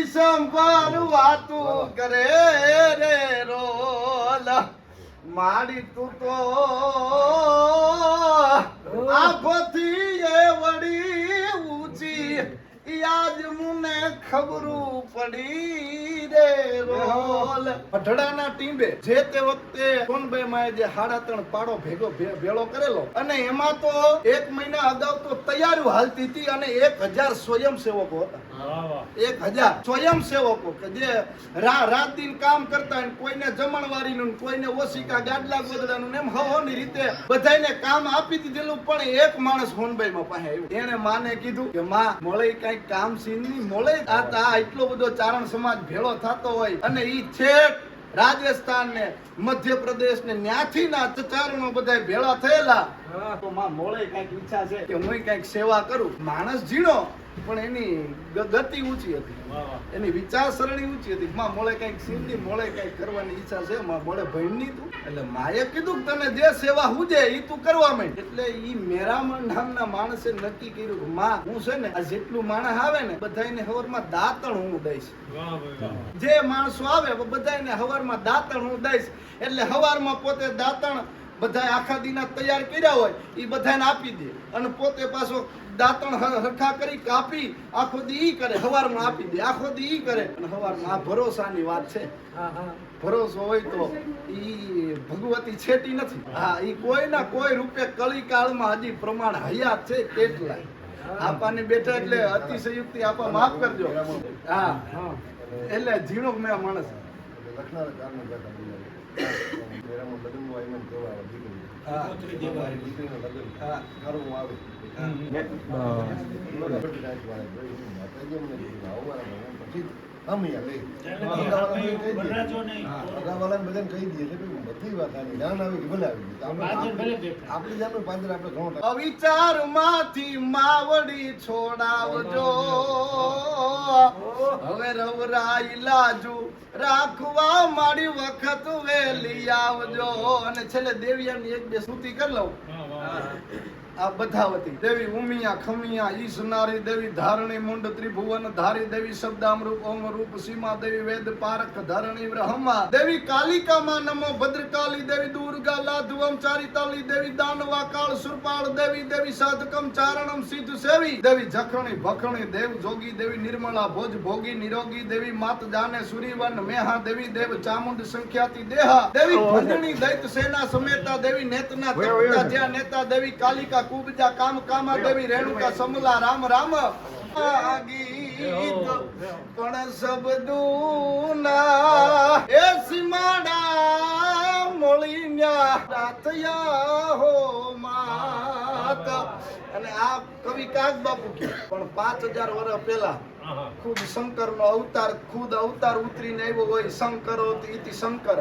વિષમ વાતું કરે રે રોલ. માડી તું તો આફથી એ વળી ઊંચી. આજ મને ખબરું પડી રે રોલ. અઢડાના ટીંબે જે તે વખતે સોનભાઈ માએ જે હાડા ત્રણ પાડો ભેગો ભેળો કરેલો અને એમાં તો એક મહિના અગાઉ તો તૈયારી હાલતી હતી અને એક હજાર સ્વયંસેવકો હતા. એક હજાર સ્વયંસેવકો કે જે રાત દિન કામ કરતા કોઈને જમણવારીનું કોઈને ઓશિકા ગાડલા ગોદડાનું એમ હવોની રીતે બધાને કામ આપી દીધેલું પણ એક માણસ હોનભાઈમાં પાસે આવ્યું. એને માને કીધું કે માં મોળે કઈ કામ સીનની મોળે આ એટલો બધો ચારણ સમાજ ભેળો થતો હોય અને ઈ છેક રાજસ્થાન ને મધ્યપ્રદેશ ને ન્યાથી ના ચારણો બધા ભેળા થયેલા. તો માં મોળે કંઈક ઈચ્છા છે કે હું કંઈક સેવા કરું. માણસ ઝીણો. પણ એની ગતિ ઊંચી હતી. એની વિચારસરણી ઊંચી હતી. માં મોળે કંઈક સીધી મોળે કંઈક કરવાની ઈચ્છા છે. માં મોળે ભણની તું. એટલે માએ કીધું કે તને જે સેવા હુજે ઈ તું કરવા માંડ. એટલે ઈ મેરામણ નામના માણસે નક્કી કર્યું કે માં હું છે ને આ જેટલું માણસ આવે ને બધાયને હવરમાં દાંતણ હું દઈશ. જે માણસો આવે બધાને હવારમાં દાંતણ હું દઈશ. એટલે હવારમાં પોતે દાંતણ બધા આખા દીના તૈયાર કર્યા હોય એ બધાને આપી દે. અને પોતે પાછો દાંતણ હ- હરખા કરી કાપી આખો દી ઈ કરે હવારમાં આપી દે આખો દી ઈ કરે. અને હવારમાં આ ભરોસાની વાત છે. ભરોસો હોય તો ઈ ભગવતી છેટી નથી. હા ઈ કોઈના કોઈ રૂપે કળી કાળમાં હજી પ્રમાણ હયાત છે કેટલાય આપાને બેઠા એટલે અતિશયુક્તિ આપા માફ કરજો. હા હા. એટલે ઝીણો મેં માણસ. લખનાર. મેરામાં લગ્નનું આયોજન કરવા દીકરી. દીકરીનું લગ્ન. હા. સારું આવે માતાજી અમને કીધું, આવો મારા પછી માવડી છોડાવજો. હવે રવરાઈ લાજુ રાખવા મારી વખત વેલી આવજો. અને છેલ્લે દેવિયાની એક બે સ્તુતિ કરી લઉં. આ બધાવતી દેવી ઉમિયા ખમિયા ઈશનારી દેવી ધારણી મુંડ ત્રિભુવન ધારી દેવી શબ્દામરૂપ ઓમ રૂપ સીમા દેવી વેદ પારક ધરણી બ્રહ્મા. દેવી કાલિકામાં નમો ભદ્રકાલી દેવી દુર્ગા લાધુવમ ચારિતાલી દેવી દાનવા કાળ સુરપાળ દેવી દેવી સાધકમ ચારણમ સિદ્ધ સેવી. દેવી જખણી ભખણી દેવ જોગી દેવી નિર્મળા ભોજ ભોગી નિરોગી દેવી માત જાને સુરીવન મેહા દેવી દેવ ચામુંડ સંખ્યાતી દેહા. દેવી ભજણી દૈત સેના સમેતા દેવી નેતના તપતા જ્યાં નેતા દેવી કાલિકા કુબજા કામ કામા દેવી રેણુકા સમલા, રામ રામ. ગીત પણ શબ્દોના એ સીમાડા મોળીન્યા રાતયા હો માત. અને આ કવિ કાગ બાપુ પણ પાંચ હજાર વર્ષ પહેલા ખુદ શંકર નો અવતાર ખુદ અવતાર ઉતરીને આવ્યો હોય શંકરો ઇતિ શંકર.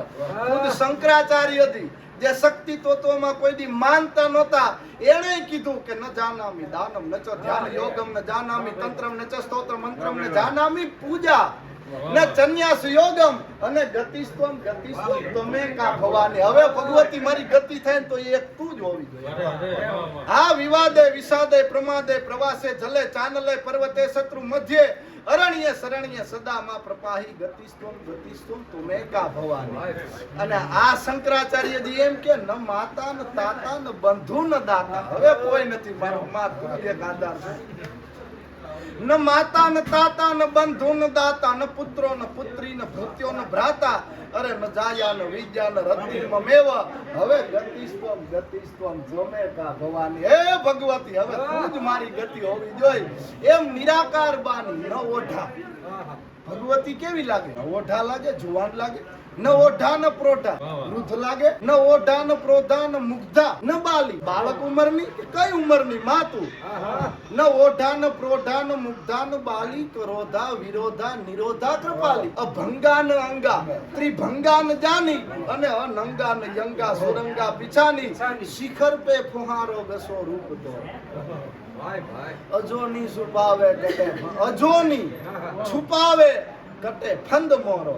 ખુદ શંકરાચાર્ય હતી. જે શક્તિ તત્વમાં કોઈ દી માનતા નહોતા. એણે કીધું કે ન જાનામી દાનમ ન ધ્યાન યોગમ ન જાનામી તંત્રમ ન સ્તોત્ર મંત્રમ ન જાનામી પૂજા. ન ચન્યાસ યોગમ અને ગતિસ્તમ ગતિસ્તમ તમે કા ભવાની? હવે ભગવતી મારી ગતિ થાય તો એક તું જ હોવી જોઈએ. હા વિવાદે વિષાદે પ્રમાદે પ્રવાસે જલે ચાનલે પર્વતે શત્રુ મધ્યે અરણ્ય શરણ્ય સદા માં પ્રપાહી ગતિસ્તમ ગતિસ્તમ તુમે કા ભવાની? અને આ શંકરાચાર્યજી એમ કે ન માતા ન તાતા ન બંધુ ન દાતા. હવે કોઈ નથી મારો માત એક આધાર છે. ન માતા ન તાતા ન બંધુ ન દાતા ન પુત્રો ન પુત્રી ન ભૃત્યો ન ભ્રાતા. અરે ન જાયા ન વિદ્યા ન રત્તિમ મેવ. હવે ગતિસ્તમ ગતિસ્તમ જોમે કા ભવાની. હે ભગવતી હવે તું જ મારી ગતિ હોવી જોઈએ. એમ નિરાકાર બાની ન ઓઢા. ભગવતી કેવી લાગે? ઓઢા લાગે જુવાન લાગે? ન ઓઢા ન પ્રોઢા વૃદ્ધ લાગે ન ઓઢા ન પ્રોઢા ન મુગ્ધા. ન બાલી. બાળક ઉંમરની કે કઈ ઉંમરની? માતું. ન ઓઢા ન પ્રોઢા ન મુગ્ધા ન બાલી ક્રોધા વિરોધા નિરોધા કૃપાલી. અભંગા ન અંગા. ત્રિભંગા ન જાની અને અનંગા ન યંગા સુરંગા પિછાની. શિખર પે ફુહારો ગસો રૂપ દો અજોની છુપાવે કટે અજોની છુપાવે કટે ફંદ મોરો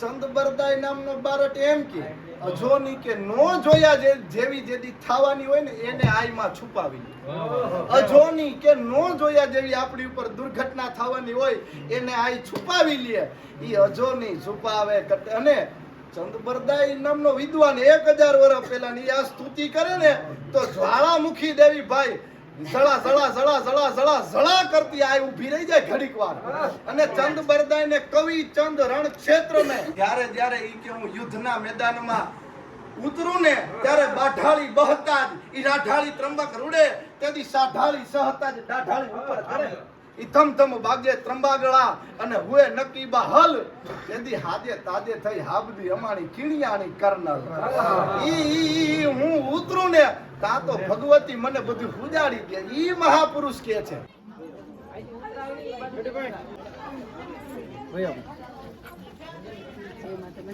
ચંદ બરદાઈ નામનો બારટ એમ કે અજોની કે નો જોયા જે જેવી જેદી થવાની હોય ને એને આઈમાં છુપાવી. અજોની કે નો જોયા જેવી આપણી ઉપર દુર્ઘટના થવાની હોય એને આઈ છુપાવી લે એ અજોની છુપાવે અને ચંદબરદાઈ નામનો વિદ્વાન એક હજાર વર્ષ પહેલા ની આ સ્તુતિ કરે ને તો જ્વાળામુખી દેવી ભાઈ ઝળા ઝળા ઝળા ઝળા ઝળા ઝળા કરતી આ ઊભી રહી જાય ઘડીક વાર. અને ચંદ બરદાય ને કવિ ચંદ રણ ક્ષેત્ર ને જ્યારે જ્યારે ઈ કે હું યુદ્ધના મેદાનમાં ઉતરું ને ત્યારે બાઢાળી બહતા જ ઈ રાઠાળી ત્રંબક રૂડે, તેથી સાઢાળી સહતા જ દાઢાળી ઉપર કરે. ઈ થમ બાગે ત્રંબાગળા અને હુએ નકીબા હલ. તેથી હાદે તાદે થઈ હાબદી અમાણી કીણિયાણી કરનલ. ઈ હું ઉતરું ને તા તો ભગવતી મને બધું ઉજાડી દે. ઈ મહાપુરુષ કે છે.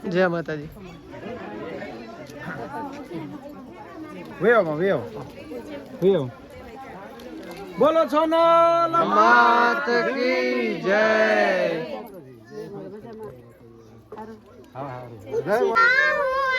જય માતાજી. વેવ વેવ. વેવ. બોલો છો માત કી જય. નાલ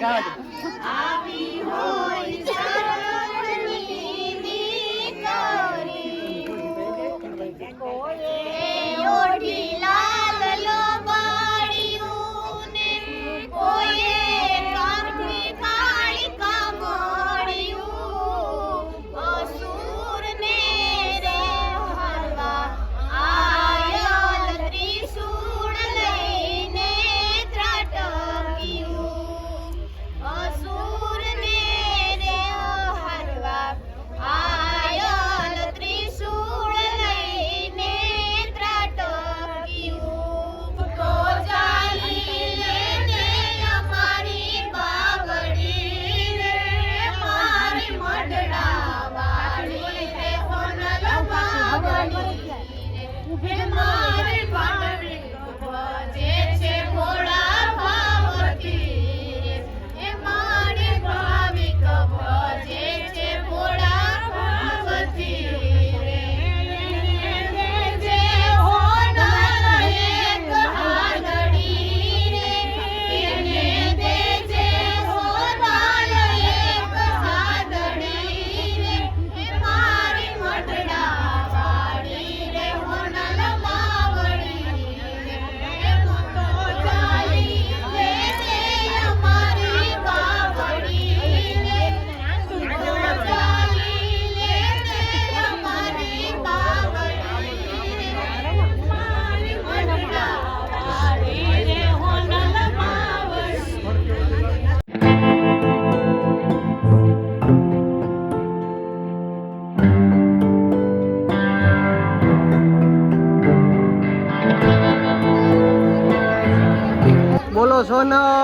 Ah. no